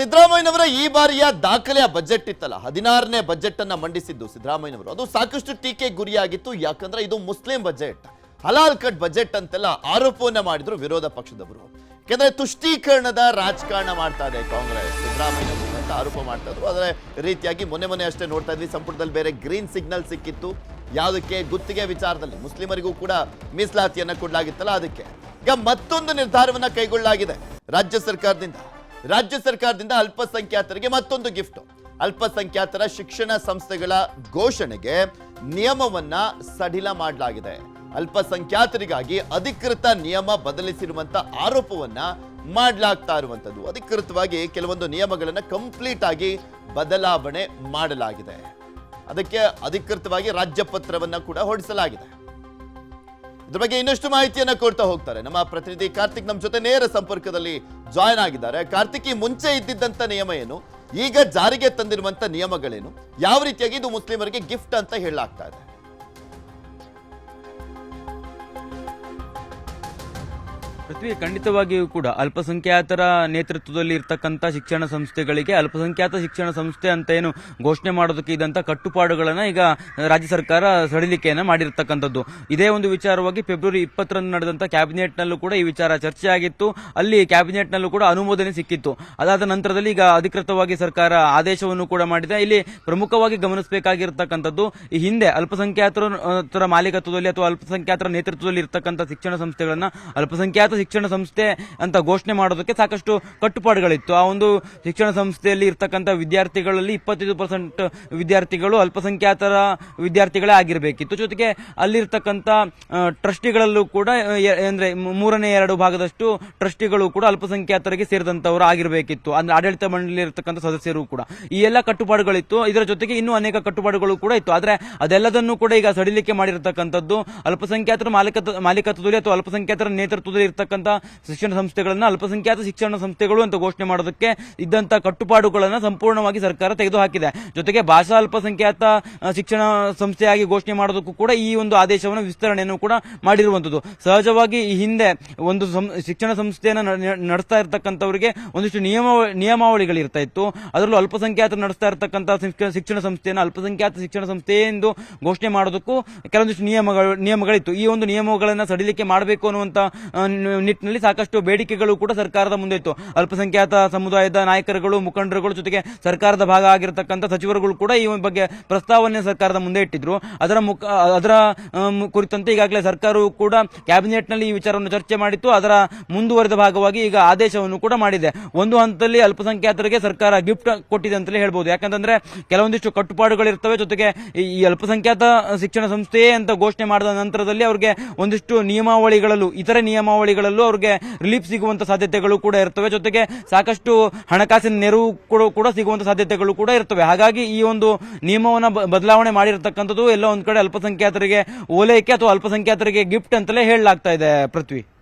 ಸಿದ್ದರಾಮಯ್ಯನವರ ಈ ಬಾರಿಯ ದಾಖಲೆಯ ಬಜೆಟ್ ಇತ್ತಲ್ಲ, ಹದಿನಾರನೇ ಬಜೆಟ್ ಅನ್ನ ಮಂಡಿಸಿದ್ದು ಸಿದ್ದರಾಮಯ್ಯನವರು. ಅದು ಸಾಕಷ್ಟು ಟೀಕೆ ಗುರಿಯಾಗಿತ್ತು, ಯಾಕಂದ್ರೆ ಇದು ಮುಸ್ಲಿಂ ಬಜೆಟ್ ಹಲಾಲ್ ಕಟ್ ಬಜೆಟ್ ಅಂತೆಲ್ಲ ಆರೋಪವನ್ನ ಮಾಡಿದ್ರು ವಿರೋಧ ಪಕ್ಷದವರು. ಯಾಕಂದ್ರೆ ತುಷ್ಟೀಕರಣದ ರಾಜಕಾರಣ ಮಾಡ್ತಾ ಇದೆ ಕಾಂಗ್ರೆಸ್. ಸಿದ್ದರಾಮಯ್ಯನವರು ಅಂತ ಆರೋಪ ಮಾಡ್ತಾ ಇದ್ರು. ಅದರ ರೀತಿಯಾಗಿ ಮೊನ್ನೆ ಮೊನ್ನೆ ಅಷ್ಟೇ ನೋಡ್ತಾ ಇದ್ವಿ, ಸಂಪುಟದಲ್ಲಿ ಬೇರೆ ಗ್ರೀನ್ ಸಿಗ್ನಲ್ ಸಿಕ್ಕಿತ್ತು. ಯಾವುದಕ್ಕೆ? ಗುತ್ತಿಗೆ ವಿಚಾರದಲ್ಲಿ ಮುಸ್ಲಿಮರಿಗೂ ಕೂಡ ಮೀಸಲಾತಿಯನ್ನ ಕೊಡಲಾಗಿತ್ತಲ್ಲ, ಅದಕ್ಕೆ. ಈಗ ಮತ್ತೊಂದು ನಿರ್ಧಾರವನ್ನ ಕೈಗೊಳ್ಳಲಾಗಿದೆ. ರಾಜ್ಯ ಸರ್ಕಾರದಿಂದ ರಾಜ್ಯ ಸರ್ಕಾರದಿಂದ ಅಲ್ಪಸಂಖ್ಯಾತರಿಗೆ ಮತ್ತೊಂದು ಗಿಫ್ಟ್ ಅಲ್ಪಸಂಖ್ಯಾತರ ಶಿಕ್ಷಣ ಸಂಸ್ಥೆಗಳ ಘೋಷಣೆಗೆ ನಿಯಮವನ್ನ ಸಡಿಲ ಮಾಡಲಾಗಿದೆ. ಅಲ್ಪಸಂಖ್ಯಾತರಿಗಾಗಿ ಅಧಿಕೃತ ನಿಯಮ ಬದಲಿಸಿರುವಂತ ಆರೋಪವನ್ನ ಮಾಡಲಾಗ್ತಾ ಇರುವಂಥದ್ದು ಅಧಿಕೃತವಾಗಿ ಕೆಲವೊಂದು ನಿಯಮಗಳನ್ನ ಕಂಪ್ಲೀಟ್ ಆಗಿ ಬದಲಾವಣೆ ಮಾಡಲಾಗಿದೆ. ಅದಕ್ಕೆ ಅಧಿಕೃತವಾಗಿ ರಾಜ್ಯ ಪತ್ರವನ್ನ ಕೂಡ ಹೊರಡಿಸಲಾಗಿದೆ. ಇದ್ರ ಬಗ್ಗೆ ಇನ್ನಷ್ಟು ಮಾಹಿತಿಯನ್ನ ಕೊಡ್ತಾ ಹೋಗ್ತಾರೆ ನಮ್ಮ ಪ್ರತಿನಿಧಿ ಕಾರ್ತಿಕ್ ನಮ್ಮ ಜೊತೆ ನೇರ ಸಂಪರ್ಕದಲ್ಲಿ ಜಾಯ್ನ್ ಆಗಿದ್ದಾರೆ. ಕಾರ್ತಿಕಿ ಮುಂಚೆ ಇದ್ದಿದ್ದಂಥ ನಿಯಮ ಏನು? ಈಗ ಜಾರಿಗೆ ತಂದಿರುವಂತ ನಿಯಮಗಳೇನು? ಯಾವ ರೀತಿಯಾಗಿ ಇದು ಮುಸ್ಲಿಮರಿಗೆ ಗಿಫ್ಟ್ ಅಂತ ಹೇಳಲಾಗ್ತಾ ಇದೆ? ಪೃಥ್ವಿ ಖಂಡಿತವಾಗಿಯೂ ಕೂಡ ಅಲ್ಪಸಂಖ್ಯಾತರ ನೇತೃತ್ವದಲ್ಲಿ ಇರ್ತಕ್ಕಂಥ ಶಿಕ್ಷಣ ಸಂಸ್ಥೆಗಳಿಗೆ ಅಲ್ಪಸಂಖ್ಯಾತ ಶಿಕ್ಷಣ ಸಂಸ್ಥೆ ಅಂತ ಏನು ಘೋಷಣೆ ಮಾಡೋದಕ್ಕೆ ಇದ್ದಂಥ ಕಟ್ಟುಪಾಡುಗಳನ್ನು ಈಗ ರಾಜ್ಯ ಸರ್ಕಾರ ಸಡಿಲಿಕೆಯನ್ನು ಮಾಡಿರ್ತಕ್ಕಂಥದ್ದು. ಇದೇ ಒಂದು ವಿಚಾರವಾಗಿ ಫೆಬ್ರವರಿ ಇಪ್ಪತ್ತರಂದು ನಡೆದಂಥ ಕ್ಯಾಬಿನೆಟ್ನಲ್ಲೂ ಕೂಡ ಈ ವಿಚಾರ ಚರ್ಚೆ ಆಗಿತ್ತು. ಅಲ್ಲಿ ಕ್ಯಾಬಿನೆಟ್ನಲ್ಲೂ ಕೂಡ ಅನುಮೋದನೆ ಸಿಕ್ಕಿತ್ತು. ಅದಾದ ನಂತರದಲ್ಲಿ ಈಗ ಅಧಿಕೃತವಾಗಿ ಸರ್ಕಾರ ಆದೇಶವನ್ನು ಕೂಡ ಮಾಡಿದೆ. ಇಲ್ಲಿ ಪ್ರಮುಖವಾಗಿ ಗಮನಿಸಬೇಕಾಗಿರ್ತಕ್ಕಂಥದ್ದು, ಈ ಹಿಂದೆ ಅಲ್ಪಸಂಖ್ಯಾತರ ಮಾಲೀಕತ್ವದಲ್ಲಿ ಅಥವಾ ಅಲ್ಪಸಂಖ್ಯಾತರ ನೇತೃತ್ವದಲ್ಲಿ ಇರ್ತಕ್ಕಂಥ ಶಿಕ್ಷಣ ಸಂಸ್ಥೆಗಳನ್ನ ಅಲ್ಪಸಂಖ್ಯಾತ ಶಿಕ್ಷಣ ಸಂಸ್ಥೆ ಅಂತ ಘೋಷಣೆ ಮಾಡೋದಕ್ಕೆ ಸಾಕಷ್ಟು ಕಟ್ಟುಪಾಡುಗಳಿತ್ತು. ಆ ಒಂದು ಶಿಕ್ಷಣ ಸಂಸ್ಥೆಯಲ್ಲಿ ಇರ್ತಕ್ಕಂಥ ವಿದ್ಯಾರ್ಥಿಗಳಲ್ಲಿ ಇಪ್ಪತ್ತೈದು ಪರ್ಸೆಂಟ್ ವಿದ್ಯಾರ್ಥಿಗಳು ಅಲ್ಪಸಂಖ್ಯಾತರ ವಿದ್ಯಾರ್ಥಿಗಳೇ ಆಗಿರಬೇಕಿತ್ತು. ಜೊತೆಗೆ ಅಲ್ಲಿರ್ತಕ್ಕಂಥ ಟ್ರಸ್ಟಿಗಳಲ್ಲೂ ಕೂಡ ಅಂದರೆ ಮೂರನೇ ಎರಡು ಭಾಗದಷ್ಟು ಟ್ರಸ್ಟಿಗಳು ಕೂಡ ಅಲ್ಪಸಂಖ್ಯಾತರಿಗೆ ಸೇರಿದಂಥವರು ಆಗಿರಬೇಕಿತ್ತು. ಅಂದ್ರೆ ಆಡಳಿತ ಮಂಡಳಿ ಇರತಕ್ಕಂಥ ಸದಸ್ಯರು ಕೂಡ. ಈ ಎಲ್ಲ ಕಟ್ಟುಪಾಡುಗಳಿತ್ತು. ಇದರ ಜೊತೆಗೆ ಇನ್ನೂ ಅನೇಕ ಕಟ್ಟುಪಾಡುಗಳು ಕೂಡ ಇತ್ತು. ಆದರೆ ಅದೆಲ್ಲದನ್ನು ಕೂಡ ಈಗ ಸಡಿಲಿಕೆ ಮಾಡಿರತಕ್ಕಂಥದ್ದು ಅಲ್ಪಸಂಖ್ಯಾತರ ಮಾಲೀಕತ್ವ, ಮಾಲೀಕತ್ವದಲ್ಲಿ ಅಥವಾ ಅಲ್ಪಸಂಖ್ಯಾತರ ನೇತೃತ್ವದಲ್ಲಿ ಇರತಕ್ಕಂಥ ಶಿಕ್ಷಣ ಸಂಸ್ಥೆಗಳನ್ನ ಅಲ್ಪಸಂಖ್ಯಾತ ಶಿಕ್ಷಣ ಸಂಸ್ಥೆಗಳು ಅಂತ ಘೋಷಣೆ ಮಾಡೋದಕ್ಕೆ ಇದ್ದಂತ ಕಟ್ಟುಪಾಡುಗಳನ್ನ ಸಂಪೂರ್ಣವಾಗಿ ಸರ್ಕಾರ ತೆಗೆದುಹಾಕಿದೆ. ಜೊತೆಗೆ ಭಾಷಾ ಅಲ್ಪಸಂಖ್ಯಾತ ಶಿಕ್ಷಣ ಸಂಸ್ಥೆಯಾಗಿ ಘೋಷಣೆ ಮಾಡೋದಕ್ಕೂ ಕೂಡ ಈ ಒಂದು ಆದೇಶವನ್ನು ವಿಸ್ತರಣೆಯನ್ನು ಕೂಡ ಮಾಡಿರುವಂತದ್ದು ಸಹಜವಾಗಿ ಈ ಹಿಂದೆ ಒಂದು ಶಿಕ್ಷಣ ಸಂಸ್ಥೆಯನ್ನು ನಡೆಸ್ತಾ ಇರತಕ್ಕಂಥವರಿಗೆ ಒಂದಿಷ್ಟು ನಿಯಮ, ನಿಯಮಾವಳಿಗಳಿರ್ತಾ ಇತ್ತು. ಅದರಲ್ಲೂ ಅಲ್ಪಸಂಖ್ಯಾತ ನಡೆಸ್ತಾ ಇರತಕ್ಕಂಥ ಶಿಕ್ಷಣ- ಸಂಸ್ಥೆಯನ್ನು ಅಲ್ಪಸಂಖ್ಯಾತ ಶಿಕ್ಷಣ ಸಂಸ್ಥೆ ಎಂದು ಘೋಷಣೆ ಮಾಡೋದಕ್ಕೂ ಕೆಲವೊಂದಿಷ್ಟು ನಿಯಮಗಳು, ನಿಯಮಗಳಿತ್ತು. ಈ ಒಂದು ನಿಯಮಗಳನ್ನು ಸಡಿಲಿಕೆ ಮಾಡಬೇಕು ನ- ನಿಟ್ಟಿನಲ್ಲಿ ಸಾಕಷ್ಟು ಬೇಡಿಕೆಗಳು ಕೂಡ ಸರ್ಕಾರದ ಮುಂದೆ ಇತ್ತು. ಅಲ್ಪಸಂಖ್ಯಾತ ಸಮುದಾಯದ ನಾಯಕರುಗಳು, ಮುಖಂಡರುಗಳು ಜೊತೆಗೆ ಸರ್ಕಾರದ ಭಾಗ ಆಗಿರತಕ್ಕಂಥ ಸಚಿವರುಗಳು ಕೂಡ ಈ ಬಗ್ಗೆ ಪ್ರಸ್ತಾವನೆ ಸರ್ಕಾರದ ಮುಂದೆ ಇಟ್ಟಿದ್ರು. ಅದರ ಮುಖ, ಅದರ ಕುರಿತಂತೆ ಈಗಾಗಲೇ ಸರ್ಕಾರವು ಕೂಡ ಕ್ಯಾಬಿನೆಟ್ನಲ್ಲಿ ಈ ವಿಚಾರವನ್ನು ಚರ್ಚೆ ಮಾಡಿತ್ತು. ಅದರ ಮುಂದುವರೆದ ಭಾಗವಾಗಿ ಈಗ ಆದೇಶವನ್ನು ಕೂಡ ಮಾಡಿದೆ. ಒಂದು ಹಂತದಲ್ಲಿ ಅಲ್ಪಸಂಖ್ಯಾತರಿಗೆ ಸರ್ಕಾರ ಗಿಫ್ಟ್ ಕೊಟ್ಟಿದೆ ಅಂತಲೇ ಹೇಳ್ಬೋದು. ಯಾಕಂತಂದ್ರೆ ಕೆಲವೊಂದಿಷ್ಟು ಕಟ್ಟುಪಾಡುಗಳಿರ್ತವೆ ಜೊತೆಗೆ ಈ ಅಲ್ಪಸಂಖ್ಯಾತ ಶಿಕ್ಷಣ ಸಂಸ್ಥೆಯೇ ಅಂತ ಘೋಷಣೆ ಮಾಡಿದ ನಂತರದಲ್ಲಿ ಅವರಿಗೆ ಒಂದಿಷ್ಟು ನಿಯಮಾವಳಿಗಳಲ್ಲೂ, ಇತರೆ ನಿಯಮಾವಳಿಗಳಲ್ಲೂ ಅವ್ರಿಗೆ ರಿಲೀಫ್ ಸಿಗುವಂತ ಸಾಧ್ಯತೆಗಳು ಕೂಡ ಇರ್ತವೆ. ಜೊತೆಗೆ ಸಾಕಷ್ಟು ಹಣಕಾಸಿನ ನೆರವು ಕೂಡ ಕೂಡ ಸಿಗುವಂತ ಸಾಧ್ಯತೆಗಳು ಕೂಡ ಇರ್ತವೆ. ಹಾಗಾಗಿ ಈ ಒಂದು ನಿಯಮವನ್ನು ಬದಲಾವಣೆ ಮಾಡಿರ್ತಕ್ಕಂಥದ್ದು ಎಲ್ಲ ಒಂದ್ ಕಡೆ ಅಲ್ಪಸಂಖ್ಯಾತರಿಗೆ ಓಲೈಕೆ ಅಥವಾ ಅಲ್ಪಸಂಖ್ಯಾತರಿಗೆ ಗಿಫ್ಟ್ ಅಂತಲೇ ಹೇಳಲಾಗ್ತಾ ಇದೆ ಪೃಥ್ವಿ.